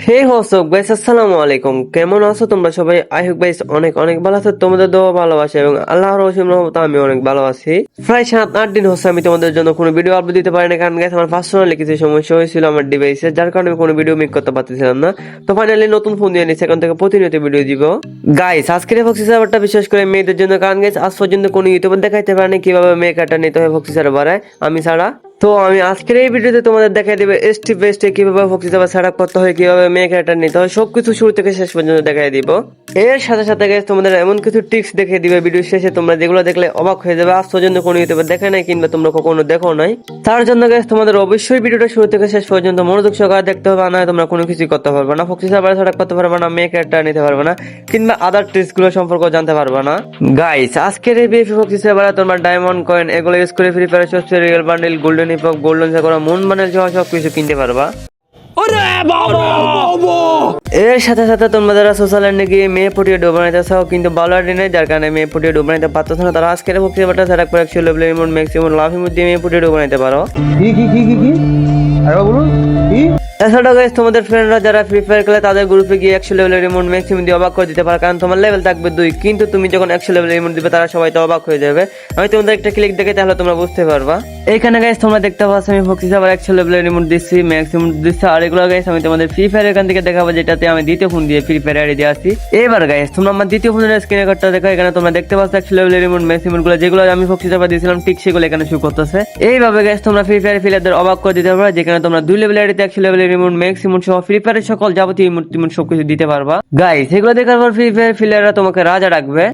হে হোসক guys আসসালামু আলাইকুম। কেমন আছো তোমরা সবাই? আই হোপ গাইস অনেক অনেক ভালো আছো। তোমাদের দোয়া ভালোবাসা এবং আল্লাহর রহিম রহমত আমি অনেক ভালো আছি। প্রায় সাত, আট দিন হচ্ছে আমি তোমাদের জন্য কোনো ভিডিও আপলোড দিতে পারি না কারণ গাইস আমার পার্সোনালি কিছু সমস্যা হয়েছিল আমার ডিভাইসে যার কারণে আমি কোনো ভিডিও মেক করতে পারতেছিলাম না। তো ফাইনালি নতুন ফোন দিয়ে নিচ্ছি, এখন থেকে প্রতিনিয়ত ভিডিও দিব। গাইস আজকের ফক্সি সার্ভারটা বিশেষ করে মেয়েদের জন্য, কারণ গাইস আজ পর্যন্ত কোনো ইউটিউবার দেখাইতে পারেনি কীভাবে মেয়ে কাটা নিতে হয় ফক্সি সার্ভারে আমি ছাড়া তো আমি আজকের এই ভিডিওতে তোমাদের দেখাই দেবে এসটি বেস্টে কীভাবে ফক্সি সার্ভার সেট আপ করতে হয়, কীভাবে মেকারটা নিতে হয়, সবকিছু শুরু থেকে শেষ পর্যন্ত দেখাই দিব। এর সাথে সাথে গাইস তোমাদের এমন কিছু টিপস দেখিয়ে দিবে ভিডিও শেষে, তোমরা যেগুলো দেখলে অবাক হয়ে যাবে। আজ পর্যন্ত কোনো ইউটিউবে দেখে নাই কিংবা তোমরা কখনো দেখো নাই। তার জন্য গাইস তোমাদের অবশ্যই ভিডিওটা শুরু থেকে শেষ পর্যন্ত মনোযোগ সহকারে দেখতে হবে না তোমরা কোনো কিছু করতে পারবে না। ফক্সি সার্ভার সেট আপ করতে পারবে না মেকারটা নিতে পারবে না, কিংবা আদার টিপসগুলো সম্পর্কে জানতে পারবে না। গাইস আজকের এই বিএফ ফক্সি সার্ভারে তোমরা ডায়মন্ড কয়েন এগুলো ইউজ করে ফ্রি ফায়ার সবচেয়ে রিয়েল বান্ডেল গোল্ডেন হিপক গোল্ডেন করা মুন বানেল সহ সব কিছু কিনতে পারবা। এর সাথে সাথে তোমরা যারা সোশ্যাল মিডিয়া গিয়ে মেয়ে ফুটিয়ে ডুব নিতে চাও কিন্তু ভালো আইডি নেই যার কারণে মেয়ে ফুটিয়ে ডোবা নিতে পারতো না তারা আজকের ভক্তি বাটা সারা করে একশো লেভেল ম্যাক্সিমাম লাভ মধ্যে দিয়ে মেয়ে ফুটিয়ে ডুব নিতে পারো। কি কি কি কি কি? আরেকবার বলুন, কি? এছাড়াও তোমাদের ফ্রেন্ডরা যারা ফ্রি ফায়ার খেলে, তাদের গ্রুপে গিয়ে একশো লেভেলের রিমোট ম্যাক্সিমাম দিয়ে অবাক করে দিতে পারে, কারণ তোমার লেভেল থাকবে দুই। কিন্তু তুমি যখন একশো লেভেলের রিমোট দিবে, তারা সবাই তো অবাক হয়ে যাবে। আমি তোমাদের একটা ক্লিক দেখে, তাহলে তোমরা বুঝতে পারবা। তোমরা দেখতে পাচ্ছ, আমি ফক্সি একশো লেভেলের রিমোট দিচ্ছি ম্যাক্সিমাম দিচ্ছি। আর এগুলো আমি তোমাদের ফ্রি ফায়ার এখান থেকে দেখাবো, যেটাতে আমি দ্বিতীয় ফোন দিয়ে ফ্রি ফায়ার দিয়ে আসি। এবার গাইস তোমরা আমার দ্বিতীয় ফোনের স্ক্রিনে কার্ডটা দেখো, এখানে তোমরা দেখতে পাচ্ছ একশো লেভেলের রিমোট ম্যাক্সিমামগুলো, যেগুলো আমি ফক্সি আবার দিয়েছিলাম, ঠিক সেগুলো এখানে শু করতেছে। এইভাবে গাইস তোমরা ফ্রি ফায়ার ফিলারদের অবাক করে দিতে পারবে, যেখানে তোমরা দুই লেভেলের আইডিতে একশো লেভেলের রিমোট ম্যাক্সিমাম সহ ফ্রি ফায়ারের সকল যাবতীয় ইমোট টিমোট সবকিছু দিতে পারবা। গাইস এগুলো দেখার পর ফ্রি ফায়ার ফিলাররা তোমাকে রাজা রাখবে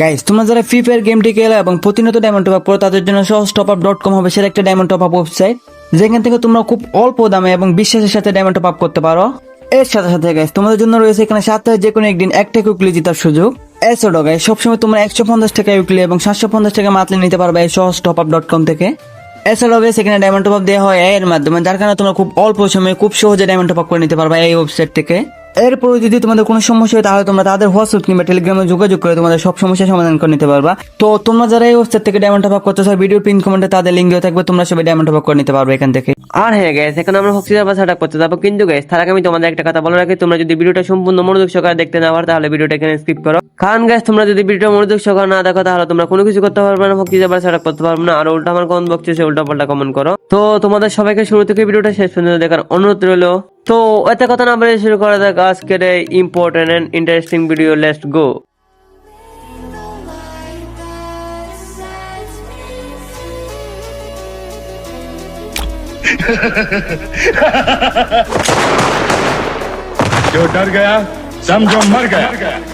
গাইস তোমরা যারা ফ্রি ফায়ার গেমটি খেলো এবং প্রতিনিয়ত ডায়মন্ড টপ আপ করো তাদের জন্য সহজ টপ আপ ডট কম হবে সেটা একটা ডায়মন্ড টপ আপ ওয়েবসাইট যেখান থেকে তোমরা খুব অল্প দামে এবং বিশ্বাসের সাথে ডায়মন্ড টপ আপ করতে পারো। এর সাথে সাথে গাইস তোমাদের জন্য রয়েছে এখানে সপ্তাহে যে কোনো একদিন একটা কুকলি জেতার সুযোগ। এছাড়াও ডগাই সবসময় তোমরা একশো পঞ্চাশ টাকা উইকলি এবং সাতশো পঞ্চাশ টাকা মাতলে নিতে পারবে এই সহজ টপ আপ ডট কম থেকে। এছাড়াও গাইস সেখানে ডায়মন্ড টপ আপ দেওয়া হয় এর মাধ্যমে, যার কারণে তোমরা খুব অল্প সময়ে খুব সহজে ডায়মন্ড টপ আপ করে নিতে পারবে এই ওয়েবসাইট থেকে। এরপরে যদি তোমাদের কোনো সমস্যা হয়, তাহলে তোমরা তাদের হোয়াটসঅ্যাপ কিংবা টেলিগ্রামে যোগাযোগ করে তোমাদের সব সমস্যার সমাধান করে নিতে পারবা। তো তোমরা যারা এই ওয়েবসাইট থেকে ডায়মন্ড টপ আপ করতে চাও ভিডিও পিন কমেন্টে তাদের লিঙ্ক দেওয়া থাকবে, তোমরা সবাই ডায়মন্ড টপ আপ করে নিতে পারবে এখান থেকে। আর হ্যাঁ গ্যাস এখন আমরা ফক্সি সার্ভার সেট করতে যাব, কিন্তু গ্যাস তার আগে আমি তোমাদের একটা কথা বলে রাখি, তোমরা যদি ভিডিওটা সম্পূর্ণ মনোযোগ সহকারে দেখতে না পারো, তাহলে ভিডিওটা এখানে স্কিপ করো। কারণ গ্যাস তোমরা যদি ভিডিওটা মনোযোগ সহকারে না দেখো, তাহলে তোমরা কোনো কিছু করতে পারবে না ফক্সি সার্ভার সেট করতে পারবে না। আর উল্টা আমার কমেন্ট বক্সে উল্টা পাল্টা কমেন্ট করো। তো তোমাদের সবাইকে শুরু থেকে ভিডিওটা শেষ পর্যন্ত দেখার অনুরোধ রইল। তো এত কথা না বলে শুরু করা যাক আজকের এই important and interesting video let's go जो डर गया समझो मर गया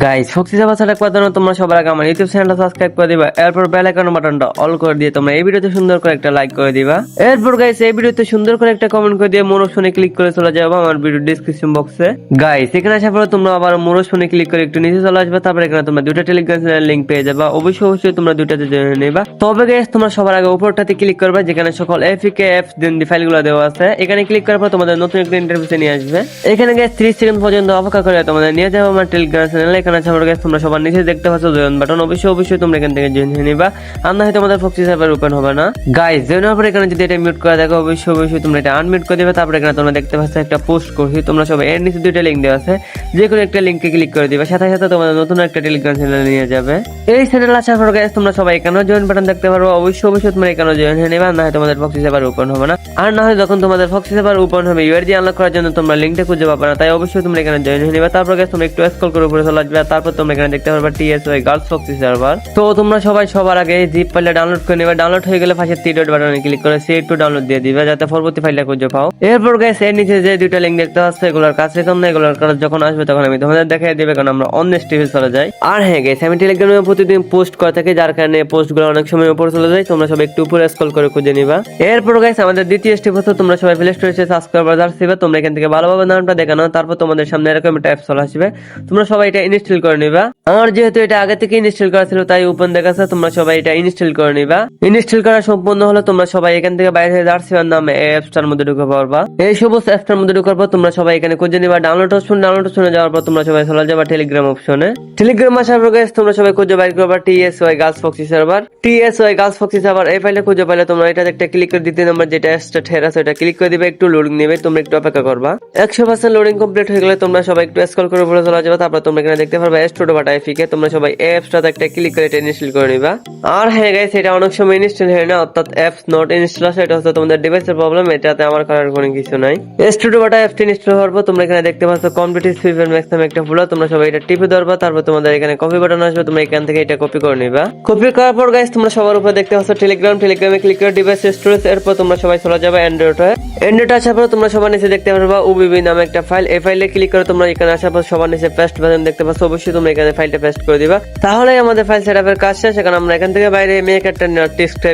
গাইস ফক্সি সার্ভার সেট করার জন্য তোমরা সবার আগে আমার ইউটিউব চ্যানেলটা সাবস্ক্রাইব করে দিবা, এরপর বেল আইকন বাটনটা অল করে দিয়ে তোমরা এই ভিডিওতে সুন্দর করে একটা লাইক করে দিবা। এরপর গাইস এই ভিডিওতে সুন্দর করে একটা কমেন্ট করে দিয়ে মোর ক্লিক করে চলে যাব আমার ভিডিও ডিসক্রিপশন বক্সে গাইস এখানে আসার পরে তোমরা আবার মোর ক্লিক করে একটু নিচে চলে আসবে, তারপর এখানে তোমরা দুটো টেলিগ্রাম চ্যানেল লিংক পেয়ে যাবা। অবশ্যই অবশ্যই তোমরা দুটাতে জয়েন নেবা। তবে গাইস তোমরা সবার আগে উপরটাতে ক্লিক করবে, যেখানে সকল এফিকে এফ দেন ফাইলগুলো দেওয়া আছে। এখানে ক্লিক করার পর তোমাদের নতুন একটা ইন্টারভিউতে নিয়ে আসবে। এখানে গাইস 30 সেকেন্ড পর্যন্ত অপেক্ষা করে তোমাদের নিয়ে যাব আমার টেলিগ্রাম চ্যানেল এখানে আছে আমার গাইস তোমরা সবার নিচে দেখতে পাচ্ছ জয়েন বাটন অবশ্যই অবশ্যই তোমরা এখান থেকে জয়েন হয়ে নিবা। আর না হয় তোমাদের ফক্সি সার্ভার ওপেন হবে না। গাইস জয়েন হওয়ার পর এখানে যদি এটা মিউট করে দেখো, অবশ্যই অবশ্যই তোমরা এটা আনমিউট করে দিবে। তারপর এখানে তোমরা দেখতে পাচ্ছ একটা পোস্ট করছি। তোমরা সবাই এর নিচে দুইটা লিঙ্ক দেওয়া আছে। যে কোনো একটা লিঙ্কে ক্লিক করে দিবে। সাথে সাথে তোমাদের নতুন একটা টেলিগ্রাম চ্যানেল নিয়ে যাবে। এই চ্যানেল আসার পর গাইস তোমরা সবাই এখানেও জয়েন বাটন দেখতে পারো। অবশ্যই অবশ্যই তোমরা এখানেও জয়েন হয়ে নেবে। না হয় তোমাদের ফক্সি সার্ভার ওপেন হবে না। আর না হয় যখন তোমাদের ফক্সি সার্ভার ওপেন হবে ইউআরজি আনলক করার জন্য তোমরা লিঙ্কটা খুঁজে পাবে না। তাই অবশ্যই তোমরা এখানে জয়েন হয়ে নেবে। তারপর গাইস তোমরা একটু স্ক্রল করে উপরে চলে আসবে, তারপর তোমরা এখানে দেখতে পারবে টিএসওয়াই গার্লস ফক্সি সার্ভার তো তোমরা সবাই সবার আগে জিপ ফাইলটা ডাউনলোড করে নেবে। ডাউনলোড হয়ে গেলে পাশে থ্রি ডট বাটনে ক্লিক করে সে একটু ডাউনলোড দিয়ে দিবে, যাতে পরবর্তী ফাইলটা খুঁজে পাও। এরপর গাইস এর নিচে যে দুইটা লিঙ্ক দেখতে পাচ্ছ, এগুলোর কাছে না এগুলোর কাছে যখন আসবে তখন আমি তোমাদের দেখাই দিবে, কারণ আমরা অন্য স্টেপে চলে যাই। আর হ্যাঁ গাইস আমি টেলিগ্রামে প্রতিদিন পোস্ট করে থাকি, যার কারণে পোস্টগুলো অনেক সময় উপরে চলে যায়। তোমরা সবাই একটু উপরে স্ক্রল করে খুঁজে নিবা। এরপর গাইস আমাদের দ্বিতীয় স্টেপ হচ্ছে, তোমরা সবাই প্লে স্টোরে সাবস্ক্রাইব বাজার দিবে। তোমরা এখান থেকে ভালোভাবে নামটা দেখানো, তারপর তোমাদের সামনে এরকম একটা অ্যাপ চলে আসবে। তোমরা সবাই এটা ইনস্টল করে নিবা। আমার যেহেতু এটা আগে থেকে ইনস্টল করা ছিল, তাই ওপেন দেখাচ্ছে, তোমরা সবাই এটা ইনস্টল করে নিবা। ইনস্টল করা সম্পূর্ণ হলে, তোমরা সবাই এখান থেকে বাইরে হয়ে দার্সিয়ার নামে এই অ্যাপসটার মধ্যে ঢুকে পারবা এই সমস্ত অ্যাপসটার মধ্যে ঢুকার পর তোমরা সবাই এখানে খুঁজে নিবা ডাউনলোড অপশন ডাউনলোড অপশনে যাওয়ার পর তোমরা সবাই চলে যাবা টেলিগ্রাম অপশনে টেলিগ্রাম আসার পর তোমরা সবাই খুঁজে বাইর করবা TSY girls foxy server TSY girls foxy server এই ফাইলে খুঁজে পাইলে তোমরা এটা একটা ক্লিক করে দ্বিতীয় নম্বর যেটা স্টার্ট হের আছে এটা ক্লিক করে দিবে, একটু লোডিং নেবে, তোমরা একটু অপেক্ষা করবা। একশো পার্সেন্ট লোডিং কমপ্লিট হয়ে গেলে তোমরা সবাই একটু স্ক্রল করে উপরে চলে যাবে, তারপর তোমরা এখানে দেখতে পারবা পারবে স্টুডিও বাটা এফিকে তোমরা সবাই অ্যাপসটাতে একটা ক্লিক করে এটা ইনস্টল করে নিবা। আর হ্যাঁ গাইস এটা অনেক সময় ইনস্টল হয় না, অর্থাৎ অ্যাপস নট ইনস্টল আসে এটা হচ্ছে তোমাদের ডিভাইসের প্রবলেম এটাতে আমার করার কোনো কিছু নাই। স্টুডিও বাটা অ্যাপটি ইনস্টল হওয়ার পর তোমরা এখানে দেখতে পাচ্ছ কম্পিটিভ ফিফার ম্যাক্স নামে একটা ফুলো তোমরা সবাই এটা টিপে ধরবা, তারপর তোমাদের এখানে কপি বাটন আসবে, তোমরা এখান থেকে এটা কপি করে নিবা। কপি করার পর গাইস তোমরা সবার উপরে দেখতে পাচ্ছ টেলিগ্রাম টেলিগ্রামে ক্লিক করে ডিভাইস স্টোরেজ এরপর তোমরা সবাই চলে যাবে অ্যান্ড্রয়েড অ্যান্ড্রয়েড আসার পর তোমরা সবার নিচে দেখতে পারবা ওবিবি নামে একটা ফাইল এই ফাইলে ক্লিক করে তোমরা এখানে আসার পর সবার নিচে পেস্ট বাটন দেখতে অবশ্যই তোমরা এখানে ফাইলটা পেস্ট করে দিবা। আমাদের ফাইল সেটআপের কাজ শেষ। এখন আমরা এখান থেকে বাইরে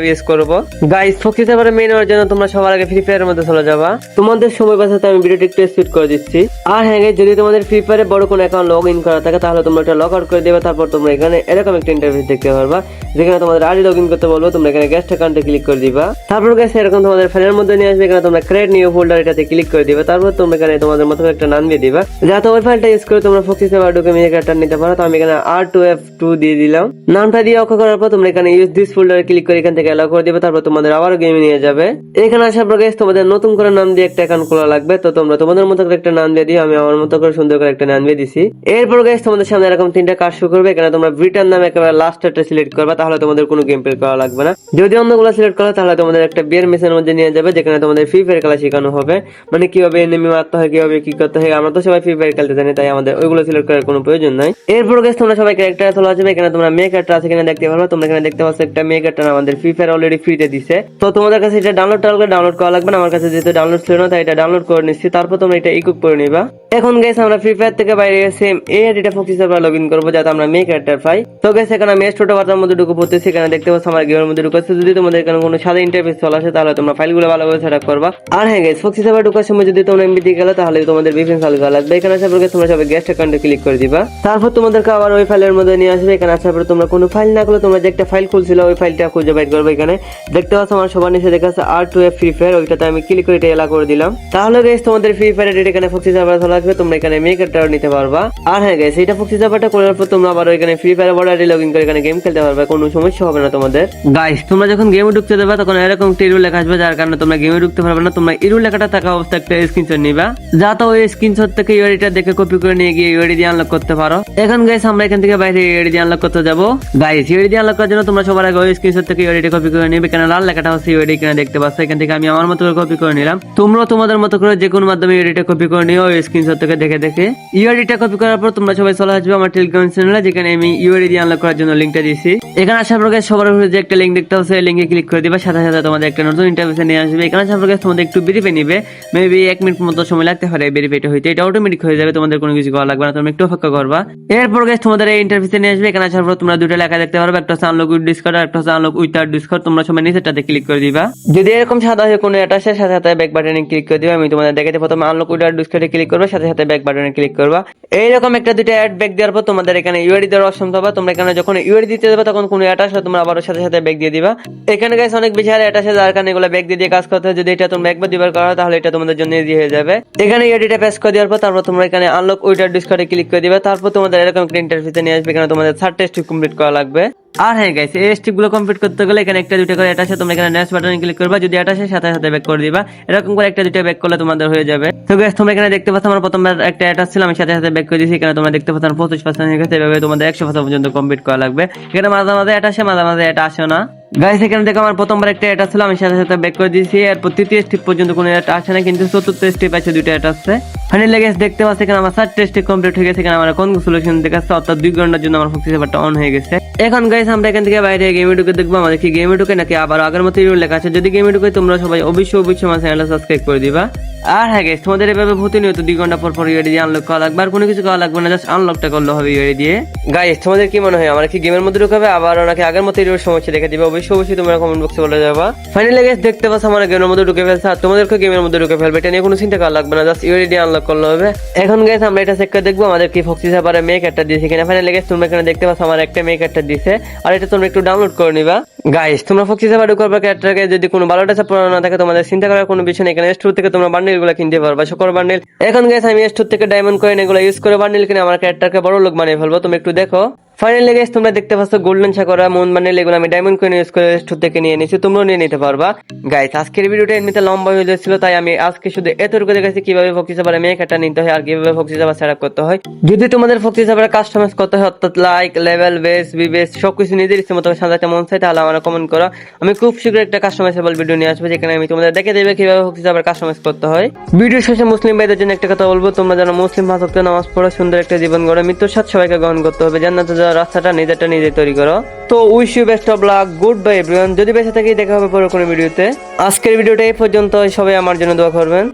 ইউজ করব। গাইস এবারে মেইন হওয়ার জন্য তোমরা সবার আগে ফ্রি ফায়ারের মধ্যে চলে যাবা। তোমাদের সময় বাঁচাতে আমি ভিডিওটি একটু স্পিড করে দিচ্ছি। আর হ্যাঁ যদি তোমাদের ফ্রি ফায়ারে বড় কোনো অ্যাকাউন্ট লগ ইন করা থাকে, তাহলে তোমরা এটা লগ আউট করে দেবে। তারপর তোমরা এখানে এরকম একটা ইন্টারভিউ দেখতে পারবা। যেখানে তোমাদের আইডি লগ ইন করতে বলব তোমরা এখানে গেস্ট অ্যাকাউন্টে ক্লিক করে দিবা। তারপর গেছে এরকম তোমাদের ফাইলের মধ্যে নিয়ে আসবে এখানে তোমরা ক্রিয়েট নিউ ফোল্ডার এটাতে ক্লিক করে দিবে। তারপর তোমরা এখানে তোমাদের মতো একটা নাম দিয়ে দিবা। যাতে ওই ফাইলটা ইউজ করে তোমরা ফোকাস এবার ঢুকে মেকারটা নিতে পারো। তো আমি এখানে আর টু এফ টু দিয়ে দিলাম। নামটা দিয়ে অক্ষ করার পর তোমরা এখানে ইউজ দিস ফোল্ডারে ক্লিক করে এখান থেকে অ্যালাউ করে দিবে। তারপর তোমাদের আবারও গেমে নিয়ে যাবে। এখানে আসার পর guys, তোমাদের নতুন করে নাম দিয়ে একটা অ্যাকাউন্ট খোলা লাগবে। তো তোমরা তোমাদের মতো করে একটা নাম দিয়ে দিও আমি আমার মতো করে সুন্দর করে একটা নাম দিয়ে দিছি। এরপর গাইস তোমাদের সামনে এরকম তিনটা কাজ শুরু করবে। এখানে তোমরা ব্রিটান নামে একেবারে লাস্ট একটা সিলেক্ট করবে। তাহলে তোমাদের কোনো গেম প্লে করা লাগবে না। যদি অন্যগুলো সিলেক্ট করো, তাহলে তোমাদের একটা বিয়ার মেসের মধ্যে নিয়ে যাবে, যেখানে তোমাদের ফ্রি ফায়ার খেলা শেখানো হবে। মানে কীভাবে এনিমি মারতে হয়, কীভাবে কি করতে হয়, আমরা তো সবাই ফ্রি ফায়ার খেলতে জানি, তাই আমাদের ওইগুলো সিলেক্ট করার কোনো প্রয়োজন নাই। এরপর গাইস তোমরা সবাই ক্যারেক্টার তোলা যাবে এখানে তোমরা মেয়ে ক্যারেক্টার আছে এখানে দেখতে পারবে। তোমরা এখানে দেখতে পাচ্ছ একটা মেয়ে ক্যারেক্টার আমাদের ফ্রি ফায়ার অলরেডি ফ্রিতে দিছে। তো তোমাদের কাছে এটা ডাউনলোড করে ডাউনলোড করা লাগবে না, আমার কাছে যেহেতু ডাউনলোড ছিল না, তাই এটা ডাউনলোড করে নিচ্ছি। তারপর তোমরা এটা ইকুপ করে নিবা। এখন গাইস আমরা ফ্রি ফায়ার থেকে বাইরে সেম এই আইডিটা ফোকাস সার্ভার লগইন করব, যাতে আমরা মেয়ে ক্যারেক্টার পাই। তো গাইস এখানে আমি ছোট বার্তার মধ্যে ঢুকে পড়তেছি এখানে দেখতে পাচ্ছ আমার গেমের মধ্যে ঢুকেছে যদি তোমাদের এখানে কোনো সাদা ইন্টারফেস চলে আসে, তাহলে তোমরা ফাইলগুলো ভালোভাবে সেটআপ করবা। আর হ্যাঁ গাইস ফোকাস সার্ভার ঢোকার সময় যদি তোমরা এমবি দিয়ে গেলে, তাহলে তোমাদের বিভিন্ন ফাইল করা লাগবে। এখানে আসার পর তোমরা সবাই গেস্ট অ্যাকাউন্টে ক্লিক করে দিবা। তারপর তোমাদেরকে আবার ওই ফাইলের মধ্যে নিয়ে আসবে। এখানে আসার পর তোমরা কোনো ফাইল না করলে তোমরা যে একটা ফাইল খুলছিল, ওই ফাইলটা খুঁজে বাইর করবে এখানে। দেখতে পাচ্ছ আমার সবার নিচে দেখা আছে আর টু এফ ফ্রি ফায়ার ওইটাতে আমি ক্লিক করে এটা এলা করে দিলাম। তাহলে গাইস তোমাদের ফ্রি ফায়ার এখানে ফক্সি সার্ভার চলে আসবে তোমরা এখানে মেকারটাও নিতে পারবা। আর হ্যাঁ গাইস এটা ফোকাস সার্ভারটা করার পর তোমরা আবার এখানে ফ্রি ফায়ার বর্ডারে লগ ইন করে এখানে গেম খেলতে পারবে। কোনো সমস্যা হবে না তোমাদের। গাইস তোমরা যখন গেমে ঢুকতে দেবে তখন এরকম একটা ইরু লেখা আসবে, যার কারণে তোমরা গেমে ঢুকতে পারবে না। তোমরা ইরু লেখাটা থাকা অবস্থায় একটা স্ক্রিনশট নিবা। যাতে ওই স্ক্রিনশট থেকে ইউআইডিটা দেখে কপি করে নিয়ে গিয়ে ইউআইডি দিয়ে আনলক করতে পারো। এখন গাইস আমরা এখান থেকে বাইরে ইউআইডি দিয়ে আনলক করতে যাব। গাইস ইউআইডি দিয়ে আনলক করার জন্য তোমরা সবার আগে ওই স্ক্রিনশট থেকে ইউআইডি কপি করে নিবে। কেন লাল লেখাটা হচ্ছে ইউআইডি এখানে দেখতে পাচ্ছ। এখান থেকে আমি আমার মতো করে কপি করে নিলাম। তোমরা তোমাদের মতো করে যে কোনো মাধ্যমে ইউআইডিটা কপি করে নিও, ওই স্ক্রিনশট থেকে দেখে দেখে। ইউআইডিটা কপি করার পর তোমরা সবাই চলে আসবে আমার টেলিগ্রাম চ্যানেলে যেখানে আমি ইউআইডি দিয়ে আনলক করার জন্য লিঙ্কটা দিয়েছি। এখানে আসার পর সবার উপরে যে একটা লিঙ্ক দেখতে হচ্ছে লিঙ্কে ক্লিক করে দিবে। সাথে সাথে তোমাদের একটা নতুন ইন্টারভিউ নিয়ে আসবে। এখানে আসার পর তোমাদের একটু ভেরিফাই নিবে। মেবি এক মিনিট মতো সময় লাগতে পারে ভেরিফাইটা হইতে। এটা অটোমেটিক হয়ে যাবে, তোমাদের কোনো কিছু করা লাগবে না। তুমি একটু অপেক্ষা করবা। এরপর guys, তোমাদের এই ইন্টারভিউতে নিয়ে আসবে। এখানে আসার পর তোমরা দুটো লেখা দেখতে পারবে। একটা হচ্ছে আনলক উইথ ডিসকার্ড আর একটা হচ্ছে আনলক উইথ আর ডিসকার্ড তোমরা সবাই নিচেটাতে ক্লিক করে দিবা। যদি এরকম সাদা হয়ে কোনো এটা সাথে সাথে ব্যাক বাটনে ক্লিক করে দিবা। আমি তোমাদের দেখাতে প্রথমে আনলক উইথ ডিসকার্ডে ক্লিক করবে। সাথে সাথে ব্যাক বাটনে ক্লিক করবা। এইরকম একটা দুটো অ্যাড ব্যাক দেওয়ার পর তোমাদের এখানে ইউআইডি দেওয়ার অপশন পাবা। তোমরা এখানে যখন ইউআইডি দিতে যাবে, তখন কোনো অ্যাটাচ আসলে তোমরা আবার সাথে সাথে ব্যাগ দিয়ে দিবা। এখানে গাইস অনেক বেশি আর অ্যাটাচ আছে, যার কারণে এগুলো ব্যাগ দিয়ে কাজ করতে যদি এটা তোমরা একবার দুবার করো তাহলে এটা তোমাদের জন্য ইজি হয়ে যাবে। এখানে এডিটা পেস করে দেওয়ার পর তারপর তোমরা এখানে আনলক উইটার ডিসকার্ডে ক্লিক করে দিবা। তারপর তোমাদের এরকম একটা ইন্টারফেসে নিয়ে আসবে, এখানে তোমাদের থার্ড টেস্ট কমপ্লিট করা লাগবে। আর হ্যাঁ গাইস এই স্টেপগুলো কমপ্লিট করতে গেলে এখানে একটা দুটো করে আছে, তোমরা এখানে নেক্সট বাটনে ক্লিক করবা, যদি আসে সাথে সাথে ব্যাক করে দিবা। এরকম করে একটা দুটো ব্যাক করলে তোমাদের হয়ে যাবে। তো গাইস তোমরা এখানে দেখতে পাচ্ছ, আমার প্রথমবার একটা এটা ছিল আমি সাথে সাথে ব্যাক করে দিয়েছি, এখানে তোমরা দেখতে পাচ্ছ পঁচিশ পার্সেন্ট হয়ে গেছে, এভাবে তোমাদের একশো পার্সেন্ট পর্যন্ত কমপ্লিট করা লাগবে। এখানে মাঝে মাঝে এটা আসে মাঝে মাঝে এটা আসে না। গাইস এখানে দেখো, আমার প্রথমবার একটা এটা ছিল আমি সাথে সাথে ব্যাক করে দিয়েছি, এরপর তৃতীয় স্টেপ পর্যন্ত কোনো এটা আসে না, কিন্তু চতুর্থ স্টেপ আছে দুটো এটা আছে। ফাইনালি গাইস দেখতে পাচ্ছি, এখানে আমার চারটে স্টেপ কমপ্লিট হয়ে গেছে, এখানে আমার কোন সলিউশন দেখাচ্ছে, অর্থাৎ দুই ঘণ্টার জন্য আমার ফোকাস সেভারটা অন হয়ে গেছে। এখন গাইস আমরা এখান থেকে বাইরে গেমে ঢুকে দেখব আমাদের কি গেমে ঢুকে নাকি আবার আগের মতো ইউর লেখা আছে। যদি গেমে ঢুকে তোমরা সবাই অবশ্যই অবশ্যই আমার চ্যানেলটা সাবস্ক্রাইব করে দিবা। আর হ্যাঁ guys, তোমাদের এভাবে প্রতিনিয়ত দুই ঘণ্টা পর পর ইউআইডি দিয়ে আনলক করা লাগবে আর কোনো কিছু করা লাগবে না জাস্ট আনলকটা করলে হবে ইউআইডি দিয়ে। গাইস তোমাদের কি মনে হয় আমার কি গেমের মধ্যে ঢুকাবে আবার ওনাকে আগের মতো এর সমস্যা রেখে দিবে? অবশ্যই অবশ্যই তোমরা কমেন্ট বক্সে বলে যাবা। ফাইনালি গাইস দেখতে পাচ্ছ আমার গেমের মধ্যে ঢুকে ফেলছে আর তোমাদেরকে গেমের মধ্যে ঢুকে ফেলবে এটা নিয়ে কোনো চিন্তা করা লাগবে না জাস্ট ইউআইডি দিয়ে আনলক করলে হবে। এখন গাইস আমরা এটা চেক করে দেখব আমাদের কি ফক্সি সাপারে মেক একটা দিয়েছে কিনা। ফাইনালি গাইস তোমরা এখানে দেখতে পাচ্ছ আমার একটা মেক একটা দিছে। আর এটা তোমরা একটু ডাউনলোড করে নিবা। গাইস তোমরা ফক্সি সাপারে ঢুকার পর ক্যারেক্টারকে যদি কোনো ভালো টাচা পড়ানো না থাকে, তোমাদের চিন্তা করার কোনো বিষয় নেই। এখানে স্টোর থেকে তোমরা বান্ডিলগুলো কিনতে পারবা, সকল বান্ডিল এখন গাইস আমি স্টোর থেকে ডায়মন্ড কয়েন এগুলো ইউজ করে বান্ডিল কিনে আমার ক্যারেক্টারকে বড় লোক বানিয়ে ফেলব। তুমি একটু দেখো। ফাইনালি গাইস তোমরা দেখতে পাচ্ছ গোল্ডেন ছাকরা মন বান্ডিল এগুলো আমি ডায়মন্ড কয়েন ইউজ করে স্টোর থেকে নিয়ে নিয়েছি তোমরাও নিয়ে নিতে পারবা। গাইস আজকের ভিডিওটা এমনিতে লম্বা হয়ে যাচ্ছিল, তাই আমি আজকে শুধু এতটুকু দেখাচ্ছি কীভাবে ফক্সি সাপারে মেক একটা নিতে হয় আর কীভাবে ফক্সি সাপার সেট করতে হয়। যদি তোমাদের ফক্সি সাপারে কাস্টমাইজ করতে হয়, অর্থাৎ লাইক লেভেল বেস বিবেস সবকিছু নিজের ইচ্ছে মতো সাজাতে মন চাই তাহলে আমার কমেন্ট করো। আমি খুব শীঘ্র একটা কাস্টমাইজেবল ভিডিও নিয়ে আসব, যেখানে আমি তোমাদের দেখে দেবে কীভাবে ফক্সি সাপার কাস্টমাইজ করতে হয়। ভিডিও শেষে মুসলিম ভাইদের জন্য একটা কথা বলব, তোমরা যেন মুসলিম ভাষাত্ব নামাজ পড়ো, সুন্দর একটা জীবন গড়ে, মৃত্যুর সাথে সবাইকে গ্রহণ করতে হবে, জান্নাতে রাস্তাটা নিজেরটা নিজে তৈরি করো। তো wish you best of luck goodbye everyone যদি বেঁচে থাকি, দেখা হবে পরে কোনো ভিডিওতে। আজকের ভিডিওটা এই পর্যন্ত সবাই আমার জন্য দোয়া করবেন।